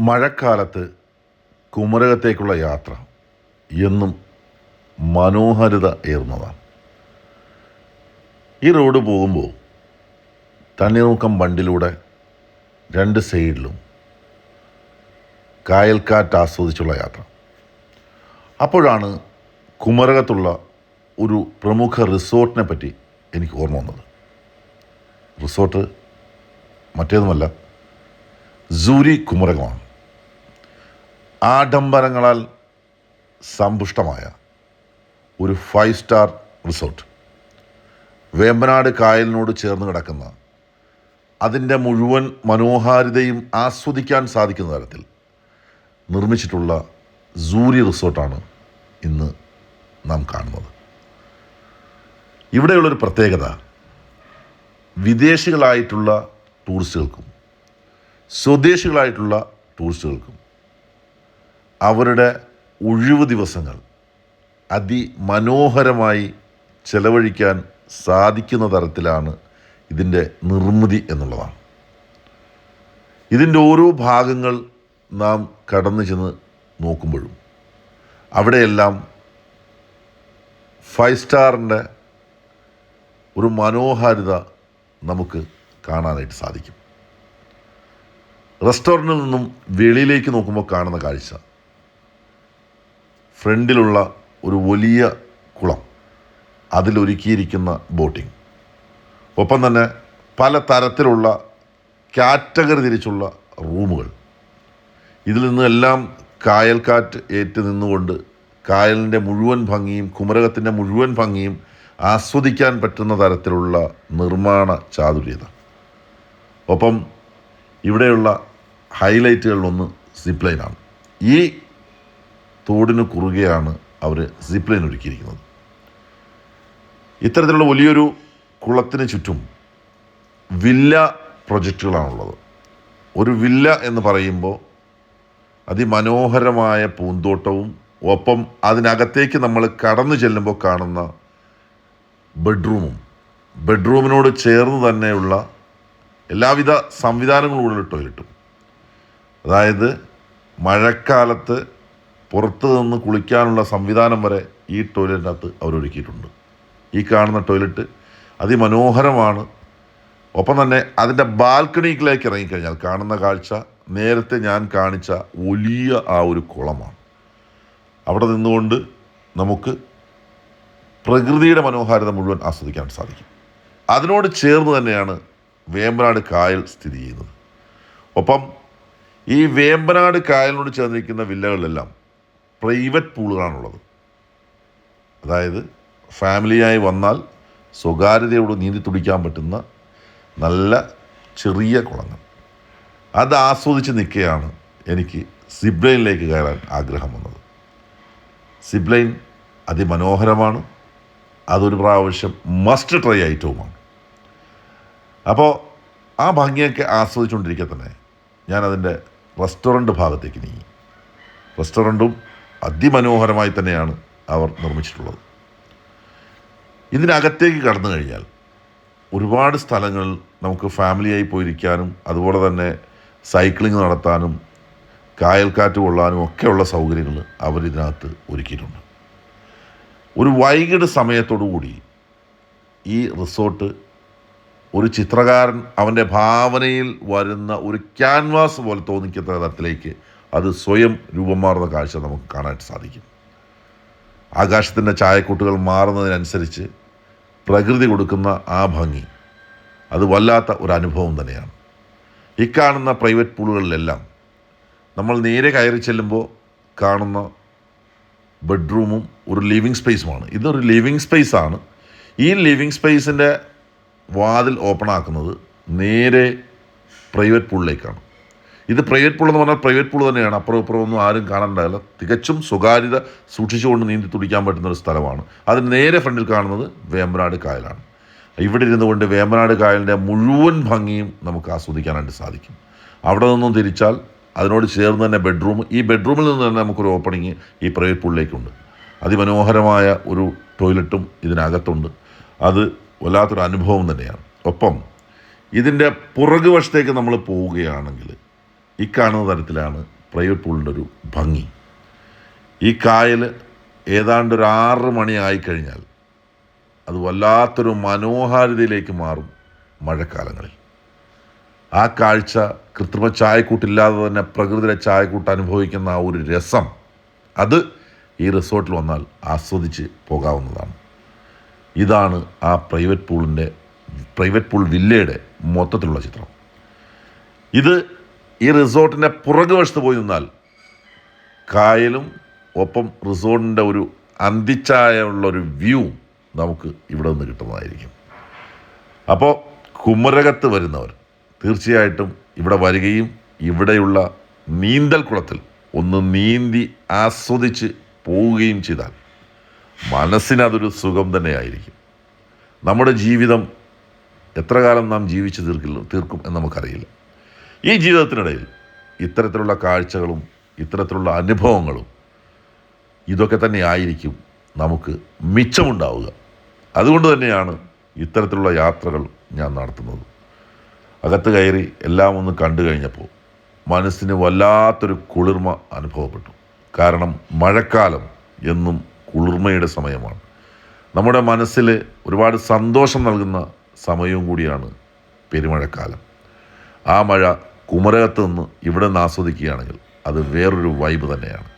മഴക്കാലത്ത് കുമരകത്തേക്കുള്ള യാത്ര എന്നും മനോഹാരിത ഏറുന്നതാണ്. ഈ റോഡ് പോകുമ്പോൾ തണ്ണീർമുക്കം ബണ്ടിലൂടെ രണ്ട് സൈഡിലും കായൽക്കാറ്റ് ആസ്വദിച്ചുള്ള യാത്ര. അപ്പോഴാണ് കുമരകത്തുള്ള ഒരു പ്രമുഖ റിസോർട്ടിനെ പറ്റി എനിക്ക് ഓർമ്മ വന്നത്. റിസോർട്ട് മറ്റേതുമല്ല സൂരി കുമരകമാണ്. ആഡംബരങ്ങളാൽ സമ്പുഷ്ടമായ ഒരു ഫൈവ് സ്റ്റാർ റിസോർട്ട്. വേമ്പനാട് കായലിനോട് ചേർന്ന് കിടക്കുന്ന അതിന്റെ മുഴുവൻ മനോഹാരിതയും ആസ്വദിക്കാൻ സാധിക്കുന്ന തരത്തിൽ നിർമ്മിച്ചിട്ടുള്ള സൂരി റിസോർട്ടാണ് ഇന്ന് നാം കാണുന്നത്. ഇവിടെയുള്ളൊരു പ്രത്യേകത വിദേശികളായിട്ടുള്ള ടൂറിസ്റ്റുകൾക്കും സ്വദേശികളായിട്ടുള്ള ടൂറിസ്റ്റുകൾക്കും അവരുടെ ഒഴിവു ദിവസങ്ങൾ അതിമനോഹരമായി ചെലവഴിക്കാൻ സാധിക്കുന്ന തരത്തിലാണ് ഇതിന്റെ നിർമ്മിതി എന്നുള്ളതാണ്. ഇതിന്റെ ഓരോ ഭാഗങ്ങൾ നാം കടന്നു ചെന്ന് നോക്കുമ്പോഴും അവിടെയെല്ലാം ഫൈവ് സ്റ്റാറിന്റെ ഒരു മനോഹാരിത നമുക്ക് കാണാനായിട്ട് സാധിക്കും. റെസ്റ്റോറന്റിൽ നിന്നും വെളിയിലേക്ക് നോക്കുമ്പോൾ കാണുന്ന കാഴ്ച. ഫ്രണ്ടിലുള്ള ഒരു വലിയ കുളം. അതിലൊരുക്കിയിരിക്കുന്ന ബോട്ടിംഗ്. ഒപ്പം തന്നെ പല തരത്തിലുള്ള കാറ്റഗറി തിരിച്ചുള്ള റൂമുകൾ. ഇതിൽ നിന്നെല്ലാം കായൽക്കാറ്റ് ഏറ്റു നിന്നുകൊണ്ട് കായലിന്റെ മുഴുവൻ ഭംഗിയും കുമരകത്തിന്റെ മുഴുവൻ ഭംഗിയും ആസ്വദിക്കാൻ പറ്റുന്ന തരത്തിലുള്ള നിർമ്മാണ ചാതുര്യത. ഒപ്പം ഇവിടെയുള്ള ഹൈലൈറ്റുകളിലൊന്ന് സിപ്ലൈനാണ്. ഈ തോടിന് കുറുകെയാണ് അവർ സിപ്പ് ലൈൻ ഒരുക്കിയിരിക്കുന്നത്. ഇത്തരത്തിലുള്ള വലിയൊരു കുളത്തിന് ചുറ്റും വില്ല പ്രൊജക്റ്റുകളാണുള്ളത് ഒരു വില്ല എന്ന് പറയുമ്പോൾ അതിമനോഹരമായ പൂന്തോട്ടവും ഒപ്പം അതിനകത്തേക്ക് നമ്മൾ കടന്നു ചെല്ലുമ്പോൾ കാണുന്ന ബെഡ്റൂമും ബെഡ്റൂമിനോട് ചേർന്ന് തന്നെയുള്ള എല്ലാവിധ സംവിധാനങ്ങളുള്ള ടോയ്ലറ്റും. അതായത് മഴക്കാലത്ത് പുറത്ത് നിന്ന് കുളിക്കാനുള്ള സംവിധാനം വരെ ഈ ടോയ്ലറ്റിനകത്ത് അവരൊരുക്കിയിട്ടുണ്ട് ഈ കാണുന്ന ടോയ്ലറ്റ് അതിമനോഹരമാണ്. ഒപ്പം തന്നെ അതിന്റെ ബാൽക്കണിയിലേക്ക് ഇറങ്ങിക്കഴിഞ്ഞാൽ കാണുന്ന കാഴ്ച നേരത്തെ ഞാൻ കാണിച്ച വലിയ ആ ഒരു കുളമാണ്. അവിടെ നിന്നുകൊണ്ട് നമുക്ക് പ്രകൃതിയുടെ മനോഹാരിത മുഴുവൻ ആസ്വദിക്കാൻ സാധിക്കും. അതിനോട് ചേർന്ന് തന്നെയാണ് വേമ്പനാട് കായൽ സ്ഥിതി ചെയ്യുന്നത്. ഒപ്പം ഈ വേമ്പനാട് കായലിനോട് ചേർന്നിരിക്കുന്ന വില്ലകളിലെല്ലാം പ്രൈവറ്റ് പൂളുകളാണുള്ളത്. അതായത് ഫാമിലിയായി വന്നാൽ സ്വകാര്യതയോട് നീന്തി തുടിക്കാൻ പറ്റുന്ന നല്ല ചെറിയ കുളങ്ങൾ. അത് ആസ്വദിച്ച് നിൽക്കുകയാണ് എനിക്ക് സിബ്ലൈനിലേക്ക് കയറാൻ ആഗ്രഹം വന്നത്. സിബ്ലൈൻ അതിമനോഹരമാണ്. അതൊരു പ്രാവശ്യം മസ്റ്റ് ട്രൈ ഐറ്റവുമാണ്. അപ്പോൾ ആ ഭംഗിയൊക്കെ ആസ്വദിച്ചുകൊണ്ടിരിക്കെ തന്നെ ഞാനതിന്റെ റെസ്റ്റോറന്റ് ഭാഗത്തേക്ക് നീങ്ങി. റെസ്റ്റോറന്റും അതിമനോഹരമായി തന്നെയാണ് അവർ നിർമ്മിച്ചിട്ടുള്ളത്. ഇതിനകത്തേക്ക് കടന്നു കഴിഞ്ഞാൽ ഒരുപാട് സ്ഥലങ്ങൾ നമുക്ക് ഫാമിലിയായി പോയിരിക്കാനും അതുപോലെ തന്നെ സൈക്ലിംഗ് നടത്താനും കായൽക്കാറ്റ് കൊള്ളാനും ഒക്കെയുള്ള സൗകര്യങ്ങൾ അവർ ഇതിനകത്ത് ഒരുക്കിയിട്ടുണ്ട്. ഒരു വൈകിട്ട് സമയത്തോടു കൂടി ഈ റിസോർട്ട് ഒരു ചിത്രകാരൻ അവന്റെ ഭാവനയിൽ വരുന്ന ഒരു ക്യാൻവാസ് പോലെ തോന്നിക്കുന്ന തരത്തിലേക്ക് അത് സ്വയം രൂപം മാറുന്ന കാഴ്ച നമുക്ക് കാണാൻ സാധിക്കും. ആകാശത്തിന്റെ ചായക്കൂട്ടുകൾ മാറുന്നതിനനുസരിച്ച് പ്രകൃതി കൊടുക്കുന്ന ആ ഭംഗി അത് വല്ലാത്ത ഒരു അനുഭവം തന്നെയാണ്. ഇക്കാണുന്ന പ്രൈവറ്റ് പൂളുകളിലെല്ലാം നമ്മൾ നേരെ കയറി ചെല്ലുമ്പോൾ കാണുന്ന ബെഡ്റൂമും ഒരു ലിവിങ് സ്പേസുമാണ്. ഇതൊരു ലിവിങ് സ്പേസാണ്. ഈ ലിവിങ് സ്പേസിന്റെ വാതിൽ ഓപ്പൺ ആക്കുന്നത് നേരെ പ്രൈവറ്റ് പൂളിലേക്കാണ്. ഇത് പ്രൈവറ്റ് പൂൾ എന്ന് പറഞ്ഞാൽ പ്രൈവറ്റ് പൂൾ തന്നെയാണ്. അപ്പുറം ഇപ്പുറം ഒന്നും ആരും കാണണ്ടായില്ല തികച്ചും സ്വകാര്യത സൂക്ഷിച്ചുകൊണ്ട് നീന്തി തുടിക്കാൻ പറ്റുന്ന ഒരു സ്ഥലമാണ്. അതിന് നേരെ ഫ്രണ്ടിൽ കാണുന്നത് വേമ്പനാട് കായലാണ്. ഇവിടെ ഇരുന്നു കൊണ്ട് വേമ്പനാട് കായലിന്റെ മുഴുവൻ ഭംഗിയും നമുക്ക് ആസ്വദിക്കാനായിട്ട് സാധിക്കും. അവിടെ നിന്നും തിരിച്ചാൽ അതിനോട് ചേർന്ന് തന്നെ ബെഡ്റൂം ഈ ബെഡ്റൂമിൽ നിന്ന് തന്നെ നമുക്കൊരു ഓപ്പണിങ് ഈ പ്രൈവറ്റ് പൂളിലേക്കുണ്ട് അതിമനോഹരമായ ഒരു ടോയ്ലറ്റും ഇതിനകത്തുണ്ട്. അത് വല്ലാത്തൊരു അനുഭവം തന്നെയാണ്. ഒപ്പം ഇതിന്റെ പുറകുവശത്തേക്ക് നമ്മൾ പോവുകയാണെങ്കിൽ ഈ കാണുന്ന തരത്തിലാണ് പ്രൈവറ്റ് പൂളിന്റെ ഒരു ഭംഗി. ഈ കായൽ ഏതാണ്ട് ഒരു ആറ് മണി ആയിക്കഴിഞ്ഞാൽ അത് വല്ലാത്തൊരു മനോഹാരിതയിലേക്ക് മാറും മഴക്കാലങ്ങളിൽ. ആ കാഴ്ച കൃത്രിമ ചായക്കൂട്ടില്ലാതെ തന്നെ പ്രകൃതിയുടെ ചായക്കൂട്ട് അനുഭവിക്കുന്ന ആ ഒരു രസം അത് ഈ റിസോർട്ടിൽ വന്നാൽ ആസ്വദിച്ച് പോകാവുന്നതാണ്. ഇതാണ് ആ പ്രൈവറ്റ് പൂളിന്റെ പ്രൈവറ്റ് പൂൾ വില്ലയുടെ മൊത്തത്തിലുള്ള ചിത്രം. ഇത് ഈ റിസോർട്ടിന്റെ പുറകുവശത്ത് പോയി നിന്നാൽ കായലും ഒപ്പം റിസോർട്ടിന്റെ ഒരു അന്തിച്ചായുള്ളൊരു വ്യൂ നമുക്ക് ഇവിടെ നിന്ന് കിട്ടുന്നതായിരിക്കും. അപ്പോൾ കുമരകത്ത് വരുന്നവർ തീർച്ചയായിട്ടും ഇവിടെ വരികയും ഇവിടെയുള്ള നീന്തൽ കുളത്തിൽ ഒന്ന് നീന്തി ആസ്വദിച്ച് പോവുകയും ചെയ്താൽ മനസ്സിനതൊരു സുഖം തന്നെയായിരിക്കും. നമ്മുടെ ജീവിതം എത്ര കാലം നാം ജീവിച്ചു തീർക്കില്ല തീർക്കും എന്ന് നമുക്കറിയില്ല. ഈ ജീവിതത്തിനിടയിൽ ഇത്തരത്തിലുള്ള കാഴ്ചകളും ഇത്തരത്തിലുള്ള അനുഭവങ്ങളും ഇതൊക്കെ തന്നെ ആയിരിക്കും നമുക്ക് മിച്ചമുണ്ടാവുക. അതുകൊണ്ട് തന്നെയാണ് ഇത്തരത്തിലുള്ള യാത്രകൾ ഞാൻ നടത്തുന്നത്. അകത്ത് കയറി എല്ലാം ഒന്ന് കണ്ടു കഴിഞ്ഞപ്പോൾ മനസ്സിന് വല്ലാത്തൊരു കുളിർമ അനുഭവപ്പെട്ടു. കാരണം മഴക്കാലം എന്നും കുളിർമയുടെ സമയമാണ്. നമ്മുടെ മനസ്സിൽ ഒരുപാട് സന്തോഷം നൽകുന്ന സമയവും കൂടിയാണ് പെരുമഴക്കാലം. ആ മഴ കുമരകത്ത് നിന്ന് ഇവിടെ നിന്ന് ആസ്വദിക്കുകയാണെങ്കിൽ അത് വേറൊരു വൈബ് തന്നെയാണ്.